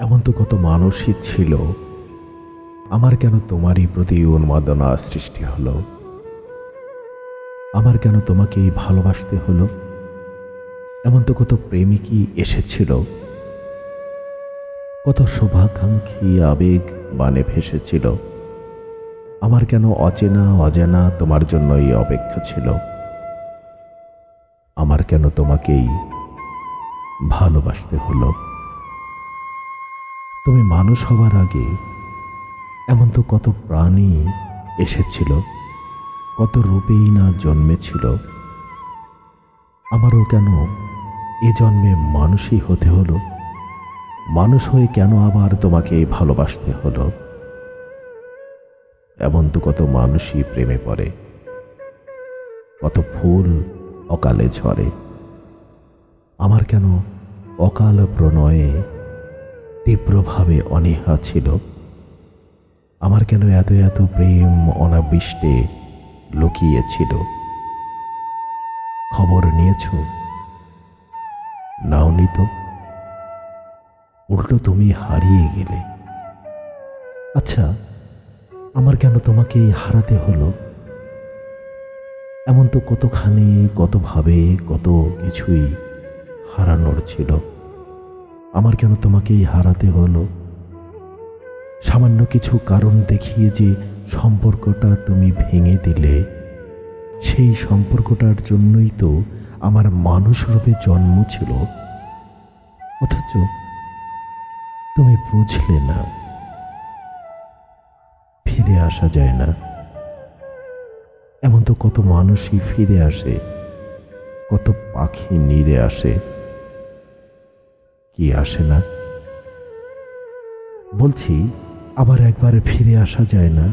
এমন তো কত মানুষই ছিল। আমার কেন তোমারই প্রতি উন্মাদনা সৃষ্টি হলো? আমার কেন তোমাকেই ভালোবাসতে হলো? এমন তো কত প্রেমিকই এসেছিল। কত শুভাকাঙ্ক্ষী আবেগ বানে ভেসেছিল। আমার কেন অচেনা অজানা তোমার জন্যই অপেক্ষা ছিল? আমার কেন তোমাকেই ভালোবাসতে হলো? তুমি মানুষ হবার আগে এমন তো কত প্রাণী এসেছিল, কত রূপেই না জন্মেছিল। আমারও কেন এ জন্মে মানুষই হতে হলো? মানুষ হয়ে কেন আবার তোমাকে ভালোবাসতে হলো? এমন তো কত মানুষই প্রেমে পড়ে, কত ফুল অকালে ঝরে। আমার কেন অকাল প্রণয়ে তীব্রভাবে অনীহা ছিল। আমার কেন এত এত প্রেম অনাবৃষ্টে লুকিয়েছিল? খবর নিয়েছ? নাও নিত উল্টো তুমি হারিয়ে গেলে। আচ্ছা আমার কেন তোমাকে হারাতে হলো? এমন তো কতখানি, কতভাবে, কত কিছুই হারানোর ছিল। আমার কেন তোমাকেই হারাতে হলো? সামান্য কিছু কারণ দেখিয়ে যে সম্পর্কটা তুমি ভেঙে দিলে, সেই সম্পর্কটার জন্যই তো আমার মানুষ রূপে জন্ম ছিল। অথচ তুমি বুঝলে না, ফিরে আসা যায় না। এমন তো কত মানুষই ফিরে আসে, কত পাখি নিরে আসে। কি আসে না? বলছি আবার একবার ফিরে আসা যায় না?